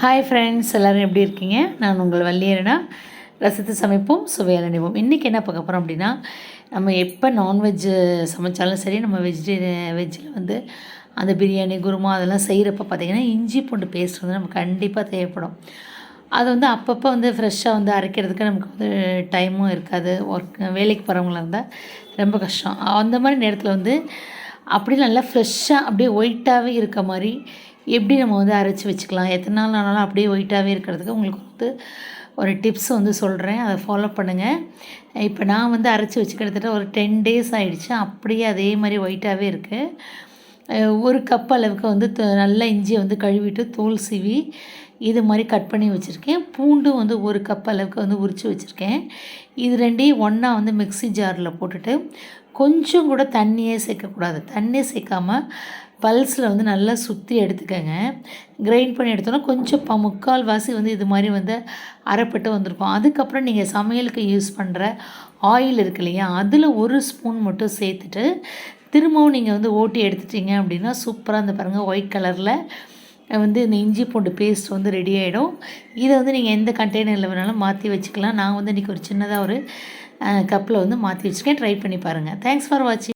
Hi friends எல்லோரும் எப்படி இருக்கீங்க? நான் உங்கள் வள்ளியரனா. ரசித்து சமைப்போம் சுவையால் நினைவோம் இன்றைக்கி என்ன பார்க்க போகிறோம் அப்படின்னா நம்ம எப்போ நான்வெஜ்ஜு சமைச்சாலும் சரி நம்ம வெஜிடேரியன் வெஜ்ஜில் வந்து அந்த பிரியாணி குருமா அதெல்லாம் செய்கிறப்ப பார்த்திங்கன்னா இஞ்சி பூண்டு பேஸ்ட் வந்து நமக்கு கண்டிப்பாக தேவைப்படும். அது வந்து அப்பப்போ வந்து ஃப்ரெஷ்ஷாக வந்து அரைக்கிறதுக்கு நமக்கு வந்து டைமும் இருக்காது. ஒர்க் வேலைக்கு போகிறவங்களா இருந்தால் ரொம்ப கஷ்டம். அந்த மாதிரி நேரத்தில் வந்து அப்படியே நல்லா ஃப்ரெஷ்ஷாக அப்படியே ஒயிட்டாகவே இருக்க மாதிரி எப்படி நம்ம வந்து அரைச்சி வச்சுக்கலாம்? எத்தனை நாள் ஆனாலும் அப்படியே ஒயிட்டாகவே இருக்கிறதுக்கு உங்களுக்கு வந்து ஒரு டிப்ஸ் வந்து சொல்கிறேன் அதை ஃபாலோ பண்ணுங்கள் இப்போ நான் வந்து அரைச்சி வச்சு கிட்டத்தட்ட ஒரு டென் டேஸ் ஆகிடுச்சு அப்படியே அதே மாதிரி ஒயிட்டாகவே இருக்குது ஒரு கப் அளவுக்கு வந்து நல்லா இஞ்சியை வந்து கழுவிட்டு தோல் சீவி இது மாதிரி கட் பண்ணி வச்சுருக்கேன். பூண்டும் வந்து ஒரு கப் அளவுக்கு வந்து உரித்து வச்சுருக்கேன். இது ரெண்டையும் ஒன்றா வந்து மிக்ஸி ஜாரில் போட்டுட்டு கொஞ்சம் கூட தண்ணியே சேர்க்கக்கூடாது தண்ணியே சேர்க்காமல் பல்ஸில் வந்து நல்லா சுற்றி எடுத்துக்கோங்க. கிரைண்ட் பண்ணி எடுத்தோன்னா கொஞ்சம் ப முக்கால் வாசி வந்து இது மாதிரி வந்து அரைப்பட்டு வந்திருக்கும். அதுக்கப்புறம் நீங்கள் சமையலுக்கு யூஸ் பண்ணுற ஆயில் இருக்கு இல்லையா அதில் ஒரு ஸ்பூன் மட்டும் சேர்த்துட்டு திரும்பவும் நீங்கள் வந்து ஓட்டி எடுத்துட்டீங்க அப்படின்னா சூப்பராக இந்த பாருங்கள் ஒயிட் கலரில் வந்து இந்த இஞ்சி பூண்டு பேஸ்ட் வந்து ரெடி ஆகிடும் இதை வந்து நீங்கள் எந்த கண்டெய்னரில் வேணாலும் மாற்றி வச்சுக்கலாம். நான் வந்து இன்றைக்கி ஒரு சின்னதாக ஒரு கப்பில் வந்து மாற்றி வச்சுருக்கேன். ட்ரை பண்ணி பாருங்கள் தேங்க்ஸ் ஃபார் வாட்சிங்